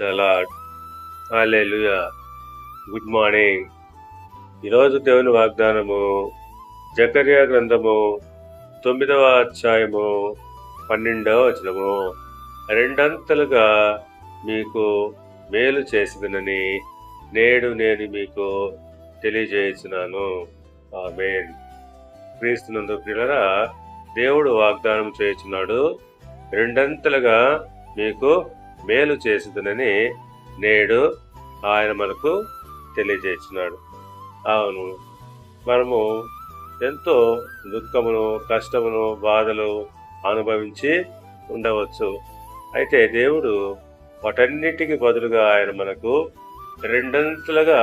The Lord hallelujah good morning. ఈరోజు దేవుని వాగ్దానము జకర్యా గ్రంథము తొమ్మిదవ అధ్యాయము పన్నెండవ వచనము. రెండంతలుగా మీకు మేలు చేసిందనని నేడు నేను మీకు తెలియజేస్తున్నాను ఆమేన్. క్రీస్తునందు ప్రియులరా దేవుడు వాగ్దానం చేస్తున్నాడు రెండంతలుగా మీకు మేలు చేసిందనని నేడు ఆయన మనకు తెలియజేస్తున్నాడు. అవును మనము ఎంతో దుఃఖమును కష్టమును బాధలు అనుభవించి ఉండవచ్చు. అయితే దేవుడు వాటన్నిటికి బదులుగా ఆయన మనకు రెండంతలుగా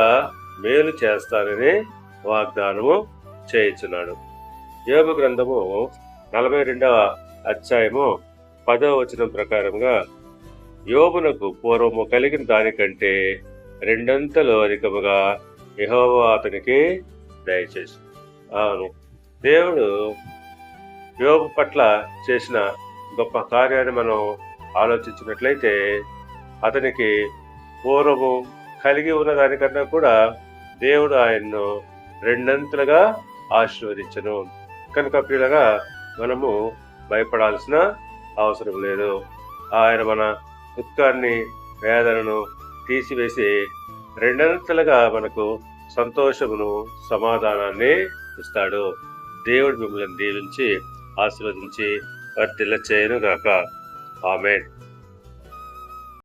మేలు చేస్తానని వాగ్దానము చేయించున్నాడు. యోగ గ్రంథము నలభై రెండవ అధ్యాయము పదవ వచనం ప్రకారంగా యోగునకు పూర్వము కలిగిన దానికంటే రెండంతలు అధికముగా యహోవా అతనికి దయచేసి. అవును దేవుడు యోగు పట్ల చేసిన గొప్ప కార్యాన్ని మనం ఆలోచించినట్లయితే అతనికి పూర్వము కలిగి ఉన్న దానికన్నా కూడా దేవుడు ఆయన్ను రెండంతలుగా ఆశీర్వదించను. కనుక పిల్లగా మనము భయపడాల్సిన అవసరం లేదు. ఆయన మన దుఃఖాన్ని వేదనను తీసివేసి రెండంతలుగా మనకు సంతోషమును సమాధానాన్ని ఇస్తాడు. దేవుడు మిమ్మల్ని దీవించి ఆశీర్వదించి వర్తిల్ల చేయను గాక ఆమెన్.